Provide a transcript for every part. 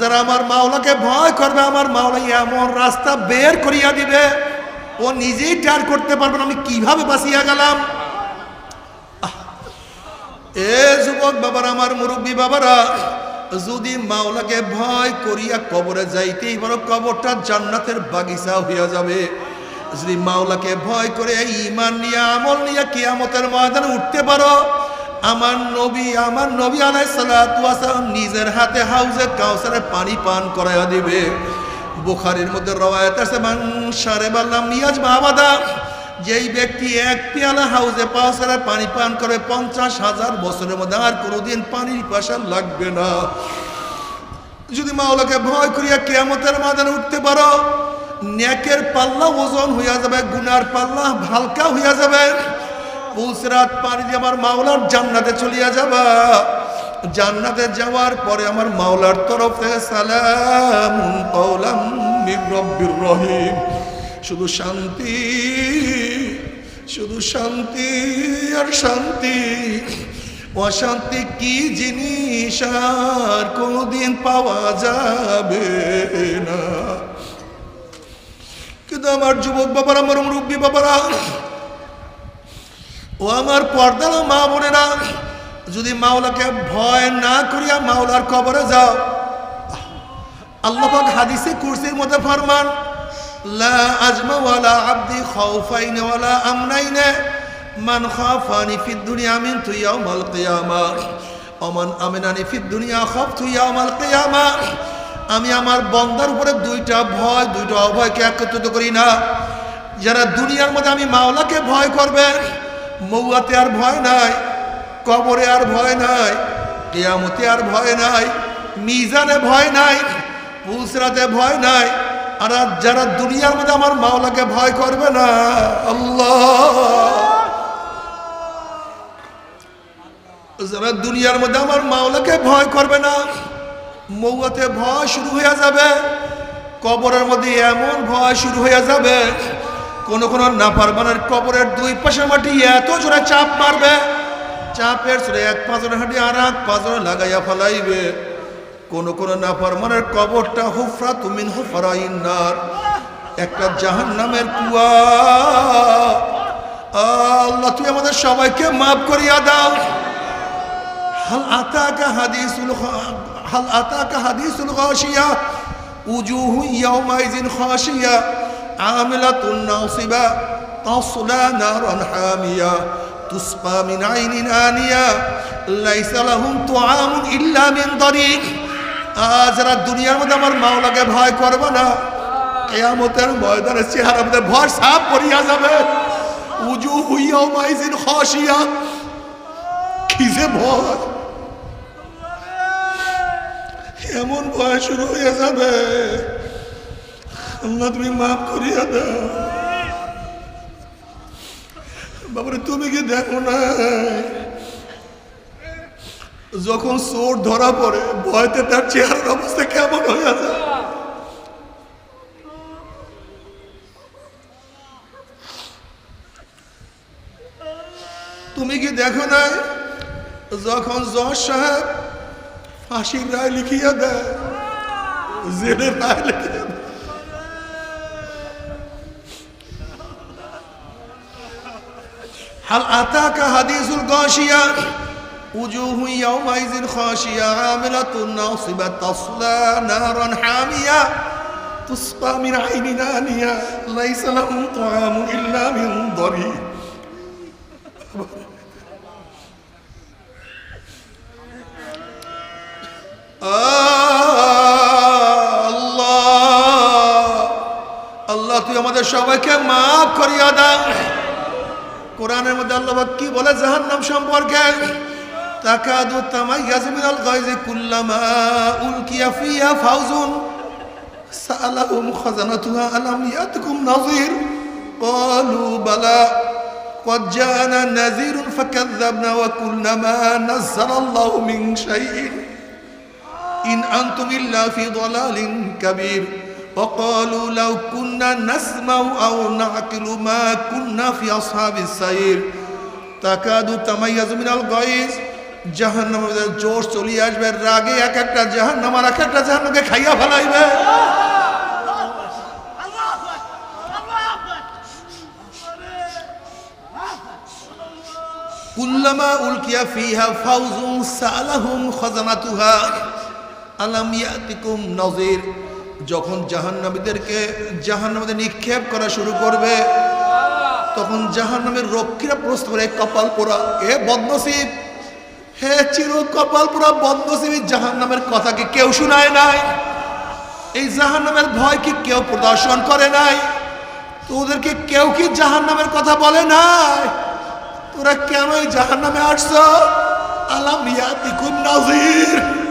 যারা আমার মাওলাকে ভয় করবে, আমার মাওলা এমন রাস্তা বের করিয়া দিবে, ও নিজেই টার করতে পারবে না, আমি কীভাবে বাঁচিয়া গেলাম? এ যুবক বাবারা, আমার মুরব্বী বাবারা, যদি মাওলাকে ভয় করিয়া কবরে যাইতেই বড় কবরটা জান্নাতের বাগিচা হইয়া যাবে। যদি মাওলাকে ভয় করে ইমান নিয়ে, আমল নিয়ে কিয়ামতের ময়দানে উঠতে পারো আমার নবী আমার নবী আলাইসালাম নিজের হাতে হাউজে কাউসারে পানি পান করাইয়া দিবে। বোখারের মধ্যে রওয়ায়াত আছে সারে বাল্লাম নিয়াজ মাহবাদা যেই ব্যক্তি এক পেয়ালা হাউজে পাওসারে পানি পান করে, পঞ্চাশ হাজার বছরের মধ্যে আর কোনোদিন পানির পাশা লাগবে না। যদি মাওলাকে ভয় করিয়া কেয়ামতের মাদানে উঠতে পারো, নেকের পাল্লা ওজন হইয়া যাবে, গুনার পাল্লা হালকা হইয়া যাবে। পুলসরাত পানি দিয়ে আমার মাওলার জান্নাতে চলিয়া যাবা। জান্নাতে যাওয়ার পরে আমার মাওলার তরফ সালাম কৌলাম রব্বির রহিম, শুধু শান্তি শুধু শান্তি আর শান্তি। অশান্তি কি জিনিস আর কোনোদিন পাওয়া যাবে না। কিন্তু আমার যুবক বাবারা, আমার মুরব্বী বাবারা ও আমার পর্দার মা বোনেরা, যদি মাওলাকে ভয় না করিয়া মাওলার কবরে যাও আল্লাহ পাক হাদিসে কুরসির মধ্যে ফরমান, লা আবদি মান দুনিয়া মিন ওমান আমিনানি দুনিয়া আমি আমার বন্দার উপরে দুইটা ভয়, দুইটা অভয়কে একত্রিত করি না। যারা দুনিয়ার মধ্যে আমি মাওলাকে ভয় করবে মৌয়াতে আর ভয় নাই, কবরে আর ভয় নাই, কেয়ামতে আর ভয় নাই, মিজানে ভয় নাই, পুলসরাতে ভয় নাই, আর যারা দুনিয়ার মধ্যে আমার মাওলাকে ভয় করবে না, আল্লাহ। যারা দুনিয়ার মধ্যে আমার মাওলাকে ভয় করবে না, মৌয়াতে ভয় শুরু হয়ে যাবে, কবরের মধ্যে এমন ভয় শুরু হয়ে যাবে কোন কোন নাফারমানের কবরের দুই পাশে মাটি এত জোরে চাপ মারবে, চাপের সুরে এক পাঁচরে হাঁটি আর এক পাঁচরে লাগাইয়া ফেলাইবে। কোন কোন নাফারমানের কবরটা হুফরা তুমিন হুফরা ইন্নার একটা জাহান নামের কুয়া। আল্লাহ, তুই আমাদের সবাইকে মাফ করিয়া দাও। হাল আতাকা হাদিসুল হাল আতাকা হাদিসুল খাশিয়া, উজুহু ইয়াউমাইজিন খাশিয়া। আমিলাতুন নাসিবা তাসলা নারান হামিয়া তুসকা মিন আইনিন আনিয়া, লাইসা লাহুম তুআমুন ইল্লা মিন দারিক আজ যারা দুনিয়ার মধ্যে আমার মাওলাকে ভয় করবে না। কেয়ামতের ময়দানে চেহারা মধ্যে ভয় সাপ পড়িয়া যাবে। উজু হুইয়া মাইজিন খাশিয়া কিসে ভয়। এমন ভয় শুরু হয়ে যাবে। আল্লাহ তুমি মাফ করিয়া দাও। বাবারে, তুমি কি দেখো না যখন চোর ধরা পড়ে, ভয়তে তার চেহারার অবস্থা কেমন হয়ে যায়? তুমি কি দেখো না যখন জজ সাহেব ফাঁসির রায় লিখিয়া দেয়, জেলের রায় লিখিয়া হাল আতাকা হাদিসুল গাশিয়া উজুহু ইয়াউমাইজিন খাশিয়া আমিলাতুন নাসিবা তাসলা নারান হামিয়া তুসকা মিন আইনিন আনিয়া লাইসা লাহুম তুআমুন ইল্লা মিন দারিহ আল্লাহ! আল্লাহ, তুই আমাদের সবাইকে মাফ করিয়া দাও। কোরআনের মধ্যে আল্লাহ পাক কি বলে জাহান্নাম সম্পর্কে তাকাদু তামাইয়াজ মিনাল গায়জি কুল্লামা উলকিয়া ফিহা ফাউজুন সালাহুম খাজানাতুহা আলাম ইয়াতকুম নাযির قالوا بلى قد جاءنا نذير فكذبنا وقلنا ما نزل الله من شيء إن أنتم إلا في ضلال كبير وقالوا لو كنا نسمع أو نعقل ما كنا في أصحاب السير تكاد تميز من الغيظ জাহান নামের জোর চলিয়ে আসবে রাগে এক একটা জাহান নামার এক একটা জাহান্নকে খাইয়া ফেলাইবে কুল্লামা উলকিয়া ফিহা ফাউজুন সালাহুম খাজানাতুহা আলাম ইয়াতিকুম নজির যখন জাহান্নামীদেরকে জাহান্নামীদের নিক্ষেপ করা শুরু করবে, তখন জাহান্নামের রক্ষীরা প্রশ্ন করে কপাল পোড়া, এ বদনসিব, হে চির কপাল পোড়া বদনসিব, জাহান্নামের কথা কি কেউ শুনায় নাই? এই জাহান্নামের ভয় কি কেউ প্রদর্শন করে নাই? তোদেরকে কেউ কি জাহান্নামের কথা বলে নাই? তোরা কেন এই জাহান নামে আসছ? আলাম ইয়াতিকুম নাজির।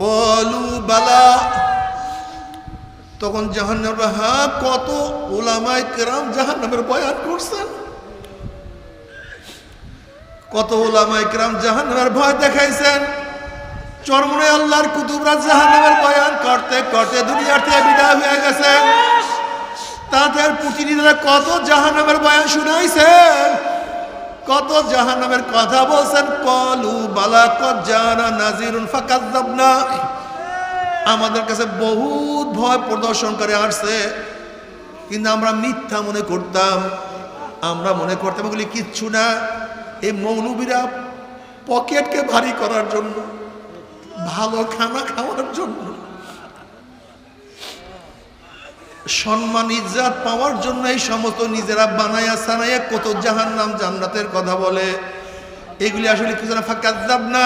বলু বালা। তখন জাহান্নাম হ্যাঁ কত ওলামাই কেরাম জাহান্নামের বয়ান করছেন? কত ওলামাই কেরাম জাহান্নামের ভয় দেখাইছেন। চরমনে আল্লাহর কুতুবরা জাহান্নামের বয়ান করতে করতে দুনিয়ার থেকে বিদায় হয়ে গেছেন। তাদের প্রতিনিধিরা কত জাহান্নামের বয়ান শুনাইছেন? কত জাহান্নামের কথা বলছেন? কলু বালা জানা নাজিরুন ফাকাজ্জাবনা আমাদের কাছে বহুত ভয় প্রদর্শন করে আসছে। কিন্তু আমরা মিথ্যা মনে করতাম। আমরা মনে করতাম এগুলি কিচ্ছু না। এই মৌলবীরা পকেটকে ভারী করার জন্য ভালো খানা খাওয়ার জন্য সম্মান, ইজ্জাত পাওয়ার জন্য এই সমস্ত নিজেরা বানায়া সানাইয়া কত জাহান নাম জান্নাতের কথা বলে। এগুলি আসলে কিছু না ফাঁকা যাব না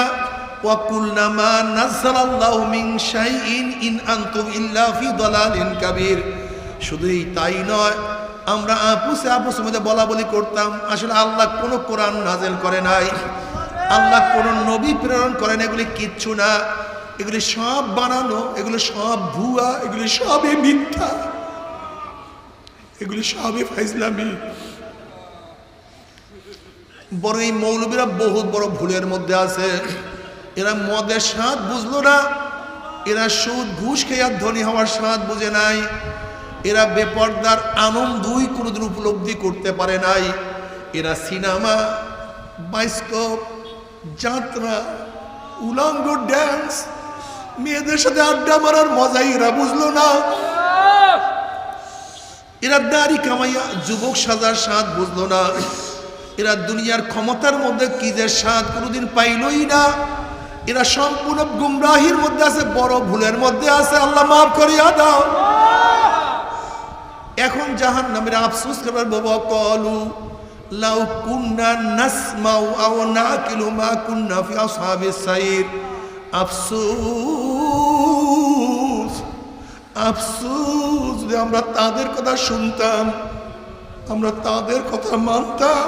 ওয়াকুলনা মা নাযালাল্লাহু শাইইন ইন তাই নয়, আমরা আপুসে আপুসের মধ্যে করতাম, আসলে আল্লাহ কোনো কোরআন নাজেল করে নাই। আল্লাহ কোন নবী প্রেরণ করেন এগুলি কিচ্ছু না। এগুলি সব বানানো, এগুলো সব ভুয়া, এগুলি সবই মিথ্যা। এগুলি সবই ফাইজলামি বড় এই মৌলবীরা বহুত বড় ভুলের মধ্যে আছে। এরা মদের স্বাদ বুঝলো না। এরা সুদ, ঘুষ খেয়ে ধনী হওয়ার স্বাদ বুঝে নাই। এরা বেপর্দার আনন্দই কোনোদিন উপলব্ধি করতে পারে নাই। এরা সিনেমা, বাইস্কোপ, যাত্রা, উলঙ্গ ড্যান্স, মেয়েদের সাথে আড্ডা মারার মজাই এরা বুঝলো না। এরা দাড়ি কামাইয়া যুবক সাজার স্বাদ বুঝলো না। এরা দুনিয়ার ক্ষমতার মধ্যে কি যে স্বাদ কোনোদিন পাইলই না। এরা সম্পূর্ণ গুমরাহির মধ্যে আছে, বড় ভুলের মধ্যে আছে। আল্লাহ মাফ করিয়া দাও। এখন জাহান নামের আফসোস করবার বাবা কলু, লাউ কুন্না নাসমাউ আও নাকিলু মা কুন্না ফি আসহাবিস সাইর। আফসোস আফসোস যে আমরা তাদের কথা শুনতাম, আমরা তাদের কথা মানতাম।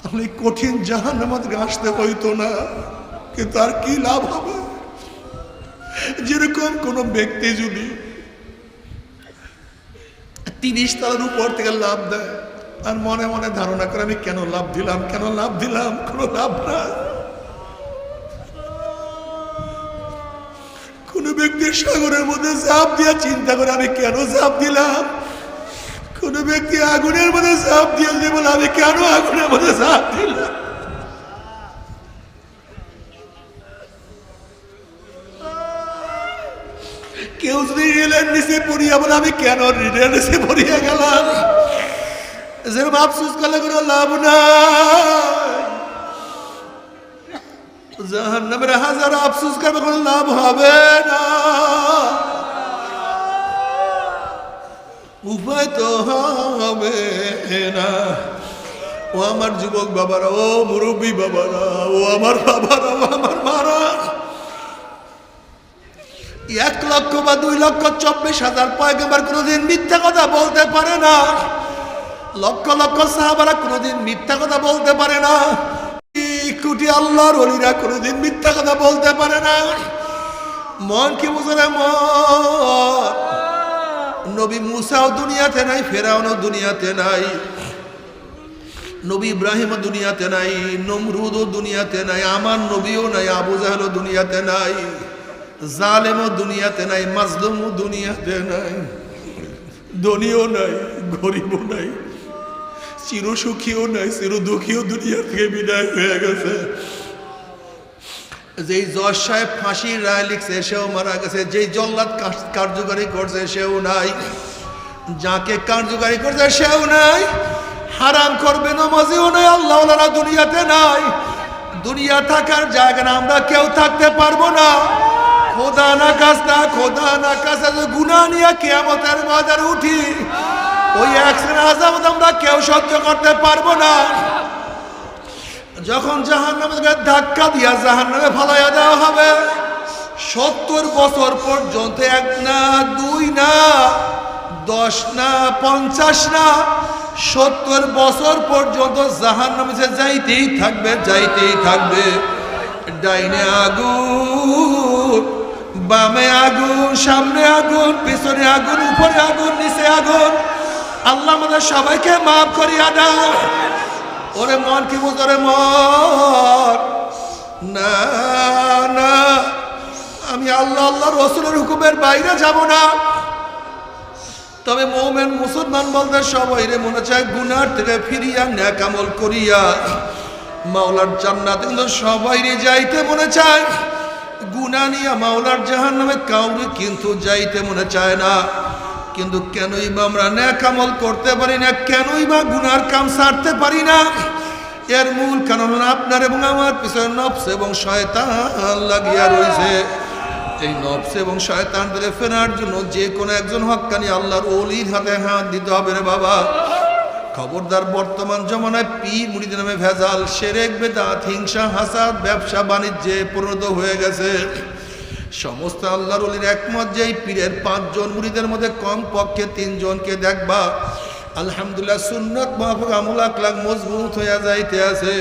তাহলে কঠিন জাহান আমাদের আসতে হইতো না, কিন্তু আর কি লাভ হবে? যেরকম কোনো ব্যক্তি যদি তিরিশ তালার উপর থেকে লাভ দেয় আর মনে মনে ধারণা করে, আমি কেন লাভ দিলাম, কেন লাভ দিলাম, কোনো লাভ না সাগরের মধ্যে ঝাঁপ দিয়া চিন্তা করে আমি কেন ঝাঁপ দিলাম? কোন ব্যক্তি আগুনের মধ্যে ঝাঁপ দিয়ে বলে, আমি কেন আগুনের মধ্যে ঝাঁপ দিলাম? কেউ যদি রেলের নিচে পড়িয়া বলে, আমি কেন রেলের নিচে পড়িয়া গেলাম? যেরকম আফসুস করলে কোনো লাভ নাই। জাহান হাজার আফসুস করবে কোনো লাভ হবে না? উপায় তো হবে না। ও আমার যুবক বাবারা, ও মুরব্বী বাবারা, ও আমার বাবারা, ও আমার মারা। এক লক্ষ বা দুই লক্ষ চব্বিশ হাজার পয়গম্বর কোনোদিন মিথ্যা কথা বলতে পারে না। লক্ষ লক্ষ সাহাবারা কোনোদিন মিথ্যা কথা বলতে পারে না। কোটি আল্লাহর অলিরা কোনোদিন মিথ্যা কথা বলতে পারে না। মন কি বুঝে না মন? নবী মুসাও দুনিয়াতে নাই, ফেরাউনও দুনিয়াতে নাই। নবী ইব্রাহিমও দুনিয়াতে নাই, নমরুদও দুনিয়াতে নাই, আমার নবীও নাই, আবু জাহেলও দুনিয়াতে নাই, জালেমও দুনিয়াতে নাই, মাজলুমও দুনিয়াতে নাই, ধনীও নাই, গরিবও নাই। চির সুখীও নাই চির দুঃখীও দুনিয়া থেকে বিদায় হয়ে গেছে। যেই জজ সাহেব ফাঁসির রায় লিখছে, সেও মারা গেছে। যেই জল্লাদ কার্যকারী করছে, সেও নাই। যাকে কার্যকারী করছে, সেও নাই। হারাম করবে, নমাজিও নাই, আল্লাহ ওনারা দুনিয়াতে নাই। দুনিয়া থাকার জায়গা না, আমরা কেউ থাকতে পারব না। খোদা না কাস্তা, খোদা না কাজটা গুনা নিয়ে কেয়ামতের ময়দানে উঠি। ওই একসাথে আজাব আমরা কেউ সহ্য করতে পারব না। যখন জাহান নামে ধাক্কা দিয়া জাহান নামে ফালাইয়া দেওয়া হবে, সত্তর বছর পর্যন্ত এক না, দুই না, দশ না, পঞ্চাশ না, সত্তর বছর পর্যন্ত জাহান নামে যে যাইতেই থাকবে যাইতেই থাকবে। ডাইনে আগুন, বামে আগুন, সামনে আগুন, পিছনে আগুন, উপরে আগুন, নিচে আগুন আল্লাহ আমাদের সবাইকে মাফ করিয়া দাও। ওরে মন কি বুঝরে মন? না না, আমি আল্লাহ আল্লাহ রসুলের হুকুমের বাইরে যাব না। তবে মৌমেন, মুসলমান বলতে সবাই রে মনে চায় গুনার থেকে ফিরিয়া, ন্যাকামল করিয়া। মাওলার জান্নাত কিন্তু সবাই রে যাইতে মনে চায়। গুনা নিয়া মাওলার জাহান নামে কাউরে কিন্তু যাইতে মনে চায় না। কিন্তু কেনই বা আমরা ন্যাকামল করতে পারি না, কেনই বা গুনার কাম সারতে পারি না? এর মূল কারণ আপনার এবং আমার পিছনে নফস এবং শয়তান লাগিয়া রয়েছে। এই নফস এবং শয়তান থেকে ফেরার জন্য যে কোনো একজন হক্কানি আল্লাহর অলির হাতে হাত দিতে হবে রে বাবা। খবরদার বর্তমান জমানায় পি মুড়িদ নামে ভেজাল, সেরেক, বেদাত, হিংসা, হাসাদ, ব্যবসা, বাণিজ্যে পরিণত হয়ে গেছে। সমস্ত আল্লাহর অলির একমত যে পীরের পাঁচজন মুড়িদের মধ্যে কম পক্ষে তিনজনকে দেখবা। আলহামদুলিল্লাহ সুন্নত মাহফুক আমল আকলাক মজবুত হইয়া যাইতে আছে।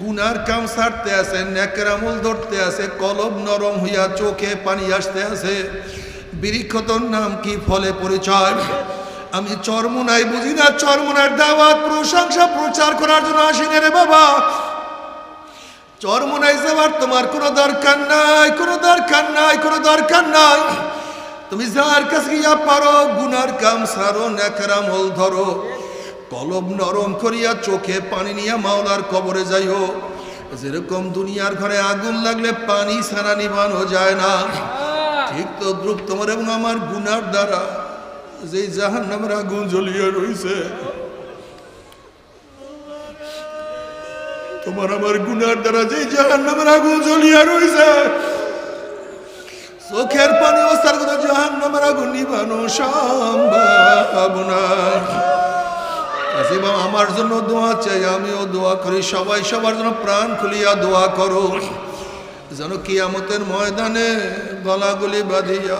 গুনার কাম ছাড়তে আছে, নেকের আমল ধরতে আছে, কলব নরম হইয়া চোখে পানি আসতে আছে। বৃক্ষতর নাম কি ফলে পরিচয়? আমি চরমুনাই বুঝি না, চরমুনার দাওয়াত, প্রশংসা, প্রচার করার জন্য আসিনি রে বাবা। চরমুনাই যাওয়ার তোমার কোনো দরকার নাই, কোনো দরকার নাই, কোনো দরকার নাই। তুমি যার কাছে গিয়া পারো, গুনার কাম সারো নেকের আমল ধরো। কলব নরম করিয়া চোখে পানি নিয়া মাওলার কবরে যাইও। যেরকম দুনিয়ার ঘরে আগুন লাগলে পানি ছাড়া নিবানো যায় না। ঠিক তো দ্রুপ তোমার এবং আমার গুনার দ্বারা যেই জাহান নামের আগুন জ্বলিয়ে রইছে। তোমার আমার গুনার দ্বারা যেই জাহান নামের আগুন জ্বলিয়ে রইছে, চোখের পানি ওস্তার কথা জাহান নামের আগুন নিবানো সম্ভব না আমার জন্য দোয়া চাই, আমিও দোয়া করি, সবাই সবার জন্য প্রাণ খুলিয়া দোয়া করো, যেন কিয়ামতের ময়দানে গলাগুলি বাঁধিয়া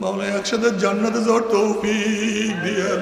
মাওলা একসাথে জান্নাতে যাওয়ার তৌফিক দিয়া।